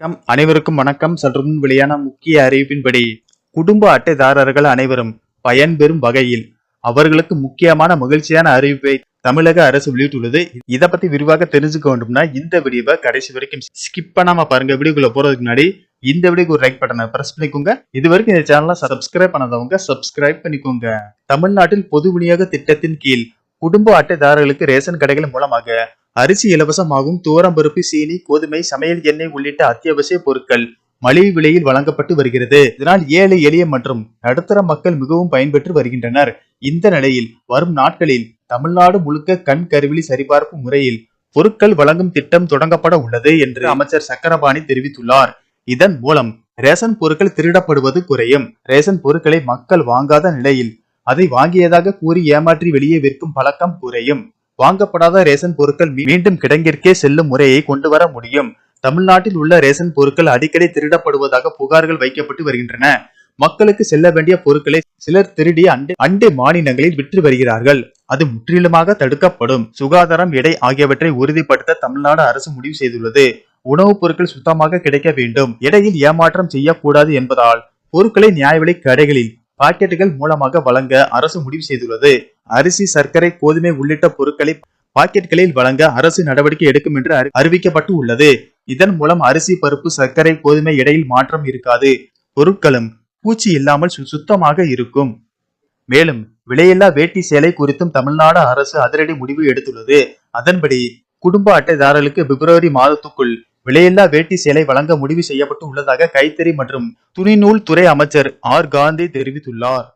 வணக்கம். அனைவருக்கும் வணக்கம். சற்று முன் வெளியான முக்கிய அறிவிப்பின்படி குடும்ப அட்டைதாரர்கள் அனைவரும் பயன்பெறும் வகையில் அவர்களுக்கு முக்கியமான மகிழ்ச்சியான அறிவிப்பை தமிழக அரசு வெளியிட்டுள்ளது. இதை பத்தி விரிவாக தெரிஞ்சுக்க வேண்டும்னா இந்த வீடியோவை கடைசி வரைக்கும் ஸ்கிப் பண்ணாம பாருங்க. வீடியோக்குள்ள போறதுக்கு முன்னாடி இந்த வீடியோக்கு ஒரு லைக் பட்டனை பிரஸ் பண்ணிக்கோங்க. இது வரைக்கும் இந்த சேனலை சப்ஸ்கிரைப் பண்ணாதவங்க சப்ஸ்கிரைப் பண்ணிக்கோங்க. தமிழ்நாட்டில் பொது விநியோக திட்டத்தின் கீழ் குடும்ப அட்டைதாரர்களுக்கு ரேஷன் கடைகள் மூலமாக அரிசி இலவசமாகவும் துவரம்பருப்பு சீனி கோதுமை சமையல் எண்ணெய் உள்ளிட்ட அத்தியாவசிய பொருட்கள் மலிவு விலையில் வழங்கப்பட்டு வருகிறது. இதனால் ஏழை எளிய மற்றும் நடுத்தர மக்கள் மிகவும் பயன்பெற்று வருகின்றனர். இந்த நிலையில் வரும் நாட்களில் தமிழ்நாடு முழுக்க கண் கருவிழி சரிபார்ப்பு முறையில் பொருட்கள் வழங்கும் திட்டம் தொடங்கப்பட உள்ளது என்று அமைச்சர் சக்கரபாணி தெரிவித்துள்ளார். இதன் மூலம் ரேஷன் பொருட்கள் திருடப்படுவது குறையும். ரேஷன் பொருட்களை மக்கள் வாங்காத நிலையில் அதை வாங்கியதாக கூறி ஏமாற்றி வெளியே விற்கும் பழக்கம் குறையும். வாங்கப்படாத ரேஷன் பொருட்கள் மீண்டும் கிடங்கிற்கே செல்லும் முறையை கொண்டு வர முடியும். தமிழ்நாட்டில் உள்ள ரேஷன் பொருட்கள் அடிக்கடி திருடப்படுவதாக புகார்கள் வைக்கப்பட்டு வருகின்றன. மக்களுக்கு செல்ல வேண்டிய பொருட்களை சிலர் திருடி அண்டை அண்டை மாநிலங்களில் விற்று வருகிறார்கள். அது முற்றிலுமாக தடுக்கப்படும். சுகாதாரம் எடை ஆகியவற்றை உறுதிப்படுத்த தமிழ்நாடு அரசு முடிவு செய்துள்ளது. உணவுப் பொருட்கள் சுத்தமாக கிடைக்க வேண்டும். எடையில் ஏமாற்றம் செய்யக்கூடாது என்பதால் பொருட்களை நியாய விலை கடைகளில் பாக்கெட்டுகள் மூலமாக வழங்க அரசு முடிவு செய்துள்ளது. அரிசி சர்க்கரை கோதுமை உள்ளிட்ட பொருட்களை பாக்கெட்களில் வழங்க அரசு நடவடிக்கை எடுக்கும் என்று அறிவிக்கப்பட்டு உள்ளது. இதன் மூலம் அரிசி பருப்பு சர்க்கரை கோதுமை இடையில் மாற்றம் இருக்காது. பொருட்களும் பூச்சி இல்லாமல் சுத்தமாக இருக்கும். மேலும் விலையில்லா வேட்டி சேலை குறித்தும் தமிழ்நாடு அரசு அதிரடி முடிவு எடுத்துள்ளது. அதன்படி குடும்ப அட்டைதாரர்களுக்கு பிப்ரவரி மாதத்துக்குள் விலையில்லா வேட்டி சேலை வழங்க முடிவு செய்யப்பட்டு உள்ளதாக கைத்தறி மற்றும் துணிநூல் துறை அமைச்சர் ஆர் காந்தி தெரிவித்துள்ளார்.